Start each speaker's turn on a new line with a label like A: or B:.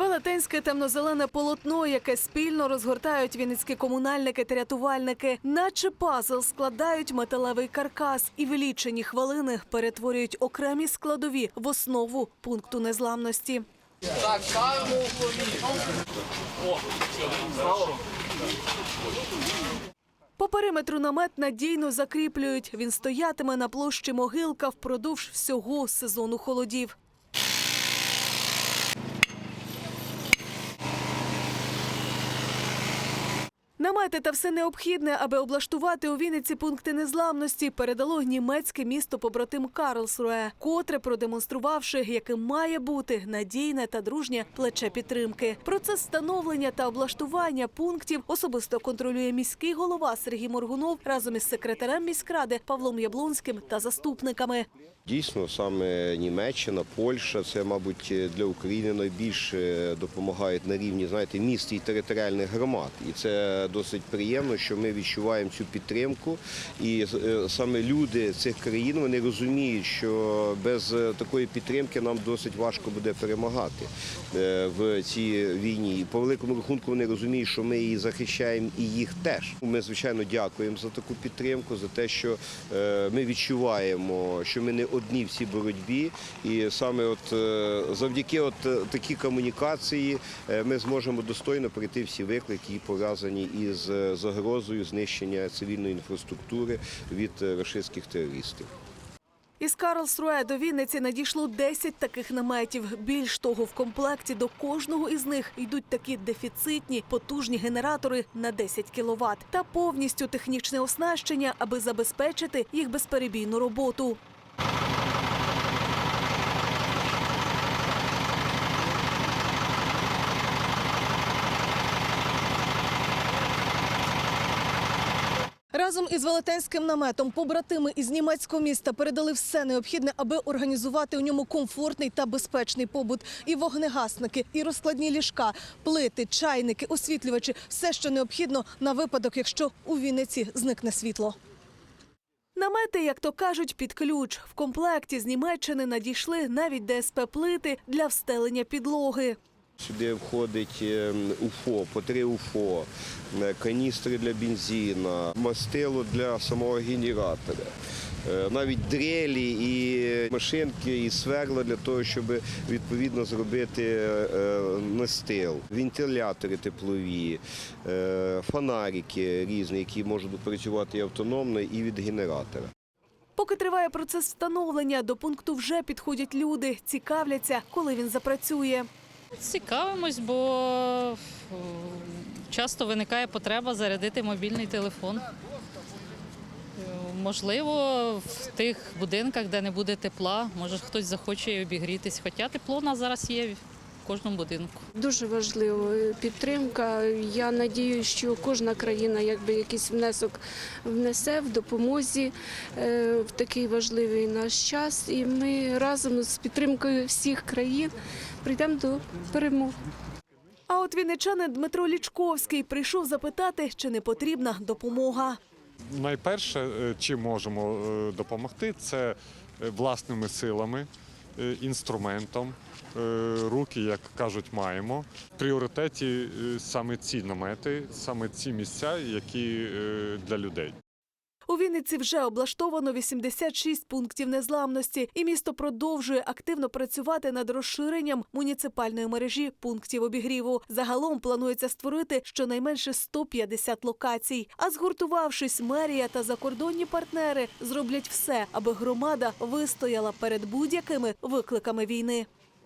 A: Велетенське темно-зелене полотно, яке спільно розгортають вінницькі комунальники та рятувальники, наче пазл складають металевий каркас і в лічені хвилини перетворюють окремі складові в основу пункту незламності.
B: Так, ставимо углові.
A: По периметру намет надійно закріплюють. Він стоятиме на площі Могилка впродовж всього сезону холодів. Намети та все необхідне, аби облаштувати у Вінниці пункти незламності, передало німецьке місто побратим Карлсруе, котре продемонструвавши, яким має бути надійне та дружнє плече підтримки. Процес встановлення та облаштування пунктів особисто контролює міський голова Сергій Моргунов разом із секретарем міськради Павлом Яблонським та заступниками.
C: Дійсно, саме Німеччина, Польща, це, мабуть, для України найбільше допомагають на рівні знаєте, міст і територіальних громад. І це досить приємно, що ми відчуваємо цю підтримку. І е, саме люди цих країн вони розуміють, що без е, такої підтримки нам досить важко буде перемагати е, в цій війні. І по великому рахунку вони розуміють, що ми її захищаємо і їх теж. Ми звичайно дякуємо за таку підтримку, за те, що ми відчуваємо, що ми не одні в цій боротьбі, і саме от завдяки от такій комунікації ми зможемо достойно пройти всі виклики, які пов'язані із е, загрозою знищення цивільної інфраструктури від е, рашистських терористів.
A: Із Карлсруе до Вінниці надійшло 10 таких наметів. Більш того, в комплекті до кожного із них йдуть такі дефіцитні потужні генератори на 10 кВт та повністю технічне оснащення, аби забезпечити їх безперебійну роботу. Разом із велетенським наметом побратими із німецького міста передали все необхідне, аби організувати у ньому комфортний та безпечний побут. І вогнегасники, і розкладні ліжка, плити, чайники, освітлювачі все, що необхідно на випадок, якщо у Вінниці зникне світло. Намети, як то кажуть, під ключ. В комплекті з Німеччини надійшли навіть ДСП-плити для встелення підлоги.
C: Сюди входить ем, УФО, по три УФО, е, каністри для бензина, мастило для самого генератора. е, Навіть дрелі і машинки, і сверла для того, щоб відповідно зробити е, настил, вентилятори теплові, фонарики різні, які можуть працювати і автономно, і від генератора.
A: Поки триває процес встановлення, до пункту вже підходять люди, цікавляться, коли він запрацює.
D: Цікавимось, бо е, часто виникає потреба зарядити мобільний телефон. Е, Можливо, в тих будинках, де не буде тепла, може хтось захоче і обігрітись. Хоча тепло у нас зараз є кожному будинку.
E: Дуже важлива підтримка. Я надію, що кожна країна якби якийсь внесок внесе в допомозі е, в такий важливий наш час. І ми разом з підтримкою всіх країн прийдемо до перемоги.
A: А от вінничанин Дмитро Лічковський прийшов запитати, чи не потрібна допомога.
F: Найперше, е, чим можемо е, допомогти, це е, власними силами, е, інструментом. Е, Руки, як кажуть, маємо. В пріоритеті е, саме ці намети, саме ці місця, які е, для людей.
A: У Вінниці вже облаштовано 86 пунктів незламності, і місто продовжує активно працювати над розширенням муніципальної мережі пунктів обігріву. Загалом планується створити щонайменше 150 локацій. А згуртувавшись, мерія та закордонні партнери зроблять все, аби громада вистояла перед будь-якими викликами війни.